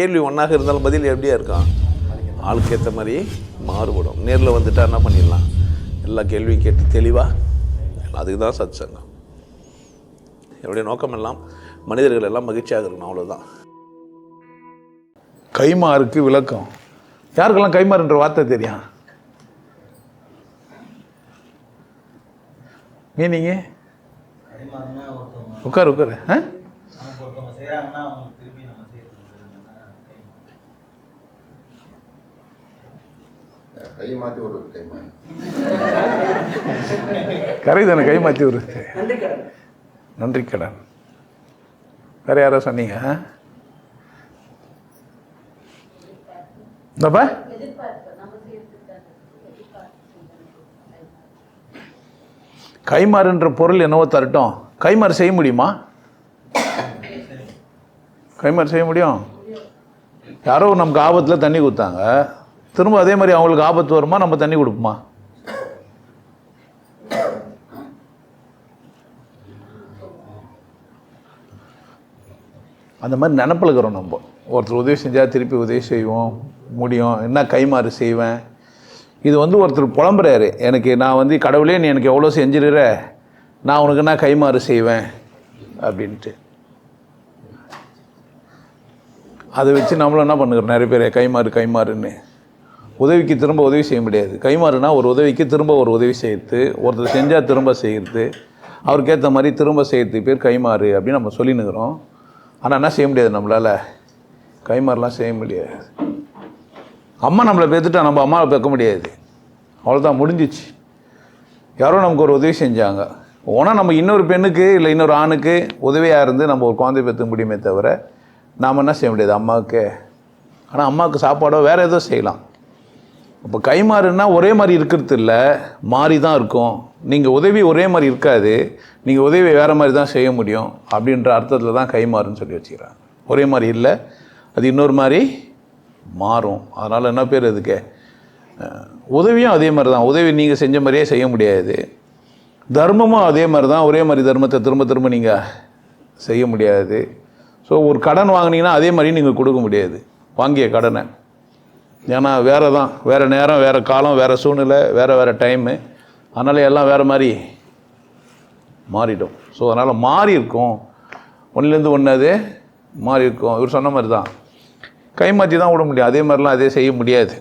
கேள்வி ஒன்றாக இருந்தாலும் பதில் எப்படியா இருக்கான் ஆளுக்கு ஏற்ற மாதிரி மாறுபடும். நேரில் வந்துட்டா என்ன பண்ணிடலாம்? எல்லா கேள்வியும் கேட்டு தெளிவாக அதுக்கு தான் சத் சங்கம் என்னுடைய நோக்கம் எல்லாம் மனிதர்கள் எல்லாம் மகிழ்ச்சியாக இருக்கணும் அவ்வளோதான் கைமாறுக்கு விளக்கம். யாருக்கெல்லாம் கைமாறுன்ற வார்த்தை தெரியும்? மீனிங்க உட்காரு உட்காரு. ஆ நமக்கு ஒருத்தவங்க செய்கிறாங்கன்னா அவங்க திருப்பி நம்ம செய்யறது கை மாற்றி ஒரு கை கரை தானே கை மாற்றி வருது நன்றி கடன் வேற யாரோ சொன்னீங்க? இந்தப்பா கைமாறுன்ற பொருள் என்னவோ தரட்டும். கைமாறு செய்ய முடியுமா? கைமாறு செய்ய முடியும். யாரோ நமக்கு ஆபத்தில் தண்ணி கொடுத்தாங்க. திரும்ப அதே மாதிரி அவங்களுக்கு ஆபத்து வருமா? நம்ம தண்ணி கொடுப்போமா? அந்த மாதிரி நினப்பில் இருக்கிறோம் நம்ம. ஒருத்தர் உதவி செஞ்சால் திருப்பி உதவி செய்வோம் முடியும். என்ன கைமாறு செய்வேன்? இது வந்து ஒருத்தர் புலம்புறாரு. எனக்கு நான் வந்து கடவுளே நீ எனக்கு எவ்வளோ செஞ்சிருக்கிற? நான் உனக்கு என்ன கைமாறு செய்வேன்? அப்படின்ட்டு. அதை வச்சு நம்மளும் என்ன பண்ணுறோம் நிறைய பேர் கைமாறு கைமாறுன்னு உதவிக்கு திரும்ப உதவி செய்ய முடியாது. கைமாறுனா ஒரு உதவிக்கு திரும்ப ஒரு உதவி செய்யறது ஒருத்தர் செஞ்சால் திரும்ப செய்கிறது அவருக்கேற்ற மாதிரி திரும்ப செய்யறதுக்கு பேர் கைமாறு அப்படின்னு நம்ம சொல்லினுக்கிறோம் ஆனால் என்ன செய்ய முடியாது நம்மளால்? கைமாறுலாம் செய்ய முடியாது. அம்மா நம்மளை பெற்றுட்டா நம்ம அம்மாவை பெக்க முடியாது. அவ்வளோதான் முடிஞ்சிச்சு. யாரோ நமக்கு ஒரு உதவி செஞ்சாங்க. ஓனால் நம்ம இன்னொரு பெண்ணுக்கு இல்லை இன்னொரு ஆணுக்கு உதவியாக இருந்து நம்ம ஒரு குழந்தை பெற்ற முடியுமே தவிர நாம் என்ன செய்ய முடியாது? அம்மாவுக்கு. ஆனால் அம்மாவுக்கு சாப்பாடோ வேறு ஏதோ செய்யலாம். இப்போ கைமாறுன்னா ஒரே மாதிரி இருக்கிறது இல்லை மாறி தான் இருக்கும். நீங்கள் உதவி ஒரே மாதிரி இருக்காது நீங்கள் உதவி வேறு மாதிரி தான் செய்ய முடியும் அப்படின்ற அர்த்தத்தில் தான் கைமாறுன்னு சொல்லி வச்சுக்கிறாங்க. ஒரே மாதிரி இல்லை அது இன்னொரு மாதிரி மாறும். அதனால் என்ன பேர் அதுக்கு? உதவியும் அதே மாதிரி தான். உதவி நீங்கள் செஞ்ச மாதிரியே செய்ய முடியாது. தர்மமும் அதே மாதிரி தான். ஒரே மாதிரி தர்மத்தை திரும்ப திரும்ப நீங்கள் செய்ய முடியாது. ஸோ ஒரு கடன் வாங்குனீங்கன்னா அதே மாதிரி நீங்கள் கொடுக்க முடியாது. வாங்கிய கடனை. ஏன்னா வேறு தான் வேறு நேரம் வேறு காலம் வேறு சூழ்நிலை வேறு வேறு டைமு அதனால் எல்லாம் வேறு மாதிரி மாறிடும் ஸோ அதனால் மாறி இருக்கும். ஒன்றுலேருந்து ஒன்று அது மாறி இருக்கும். இவர் சொன்ன மாதிரி தான். கை மாற்றி தான் விட முடியும். அதே மாதிரிலாம் அதே செய்ய முடியாது.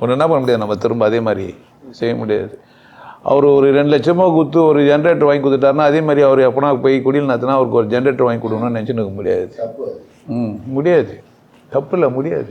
ஒன்று என்ன பண்ண முடியாது? நம்ம திரும்ப அதே மாதிரி செய்ய முடியாது. அவர் ஒரு ரெண்டு லட்சமாக கொடுத்து ஒரு ஜென்ரேட்டர் வாங்கி கொடுத்துட்டாருன்னா அதே மாதிரி அவர் எப்போனா போய் குடியில் நடத்தினா அவருக்கு ஒரு ஜென்ரேட்டர் வாங்கி கொடுக்கணும்னு நினச்சின்னு முடியாது. ம் முடியாது. தப்பு இல்லை முடியாது.